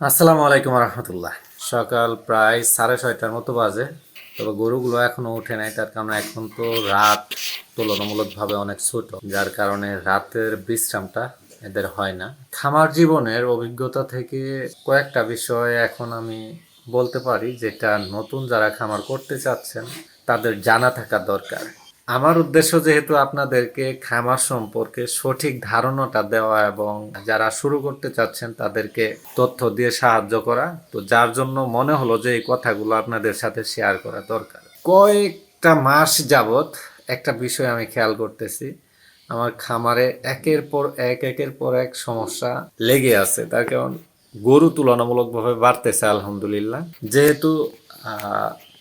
আসসালামু আলাইকুম রহমতুল্লাহ। সকাল প্রায় সাড়ে ছয়টার মতো বাজে, তবে গরুগুলো এখনও উঠে নাই, তার কারণে এখন তো রাত তুলনামূলকভাবে অনেক ছোট, যার কারণে রাতের বিশ্রামটা এদের হয় না। খামার জীবনের অভিজ্ঞতা থেকে কয়েকটা বিষয় এখন আমি বলতে পারি, যেটা নতুন যারা খামার করতে চাচ্ছেন, তাদের জানা থাকা দরকার। আমার উদ্দেশ্য যেহেতু আপনাদেরকে খামার সম্পর্কে সঠিক ধারণাটা দেওয়া এবং যারা শুরু করতে চাচ্ছেন তাদেরকে তথ্য দিয়ে সাহায্য করা, তো যার জন্য মনে হলো যে এই কথাগুলো আপনাদের সাথে শেয়ার করা দরকার। কয়েকটা মাস যাবত একটা বিষয় আমি খেয়াল করতেছি, আমার খামারে একের পর এক, একের পর এক সমস্যা লেগে আছে। তার কারণ গরু তুলনামূলকভাবে বাড়তেছে, আলহামদুলিল্লাহ। যেহেতু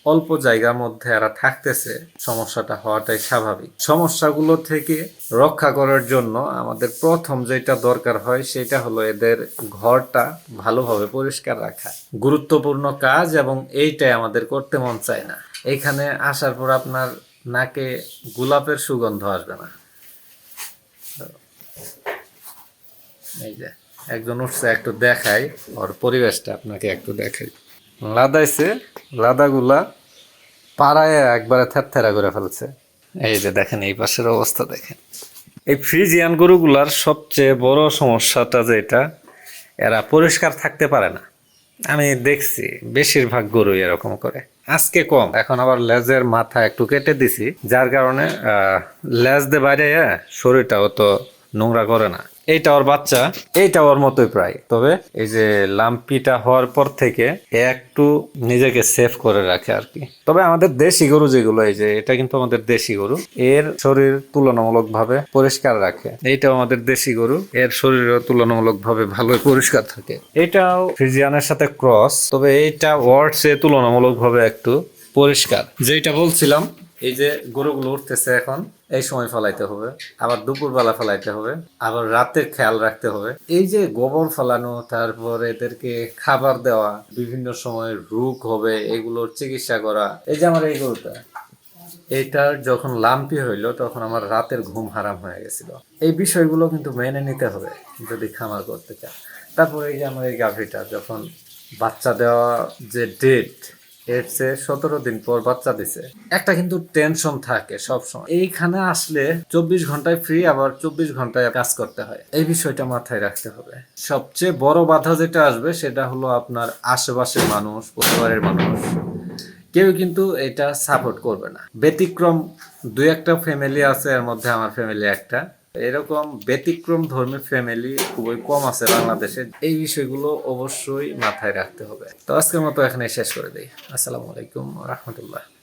অল্প জায়গার মধ্যে এরা থাকতেছে, সমস্যাটা হওয়াটাই স্বাভাবিক। সমস্যাগুলো থেকে রক্ষা করার জন্য আমাদের প্রথম যেটা দরকার হয়, সেটা হলো এদের ঘরটা ভালোভাবে পরিষ্কার রাখা। গুরুত্বপূর্ণ কাজ এবং এইটাই আমাদের করতে মন চায় না। এখানে আসার পর আপনার নাকে গোলাপের সুগন্ধ আসবে না। এই যে, একজন উঠছে, একটু দেখাই, ওর পরিবেশটা আপনাকে একটু দেখাই। লাদাইছে লাদাগুলা পাড়ায় একবারে থ্যারা করে ফেলছে। এই যে দেখেন এই পাশের অবস্থা দেখেন। এই ফ্রিজিয়ান গরুগুলার সবচেয়ে বড় সমস্যাটা যেটা এরা পরিষ্কার থাকতে পারে না। আমি দেখছি বেশিরভাগ গরু এরকম করে। আজকে কম এখন আবার লেজের মাথা একটু কেটে দিছি। যার কারণে লেজ দিয়ে বাইরে আহ, শরীরটাও তো নোংরা করে না। এইটা ওর বাচ্চা। এইটা ওর মতোই প্রায়। তবে এই যে লাম্পিটা হওয়ার পর থেকে একটু নিজেকে সেফ করে রাখে আর কি তবে আমাদের দেশি গরু যেগুলো, এই যে এটা কিন্তু আমাদের দেশি গরু। এর শরীর তুলনামূলক ভাবে পরিষ্কার রাখে। এইটাও আমাদের দেশি গরু। এর শরীরও তুলনামূলক ভাবে ভালোই পরিষ্কার থাকে। এটাও ফ্রিজিয়ানের সাথে ক্রস তবে এইটা ওয়ার্ডসে তুলনামূলক ভাবে একটু পরিষ্কার। যেটা বলছিলাম এই যে গরুগুলো উঠতেছে এখন, এই সময় ফলাইতে হবে, আবার দুপুরবেলা ফলাইতে হবে, আবার রাতে খেয়াল রাখতে হবে। এই যে গোবর ফলানো, তারপর এদেরকে খাবার দেওয়া, বিভিন্ন সময় রোগ হবে, এগুলোর চিকিৎসা করা, এই যে আমার এই গরুটা, এইটার যখন লাম্পি হইল, তখন আমার রাতের ঘুম হারাম হয়ে গেছিল। এই বিষয়গুলো কিন্তু মেনে নিতে হবে, যদি খামার করতে চান। তারপরে এই যে আমার এই গাভীটা, যখন বাচ্চা দেওয়া যে ডেট এর চেয়ে সতেরো দিন পর বাচ্চা দিছে। একটা কিন্তু টেনশন থাকে সবসময়। এইখানে আসলে চব্বিশ ঘন্টায় ফ্রি আবার চব্বিশ ঘন্টায় কাজ করতে হয়। এই বিষয়টা মাথায় রাখতে হবে। সবচেয়ে বড় বাধা যেটা আসবে, সেটা হলো আপনার আশেপাশের মানুষ, পরিবারের মানুষ। কেউ কিন্তু এটা সাপোর্ট করবে না। ব্যতিক্রম দুই একটা ফ্যামিলি আছে, এর মধ্যে আমার ফ্যামিলি একটা। এরকম ব্যতিক্রম ধর্মী ফ্যামিলি খুবই কম আছে বাংলাদেশে। এই বিষয়গুলো অবশ্যই মাথায় রাখতে হবে। তো আজকের মতো এখানে শেষ করে দিই। আসসালামু আলাইকুম রহমতুল্লাহ।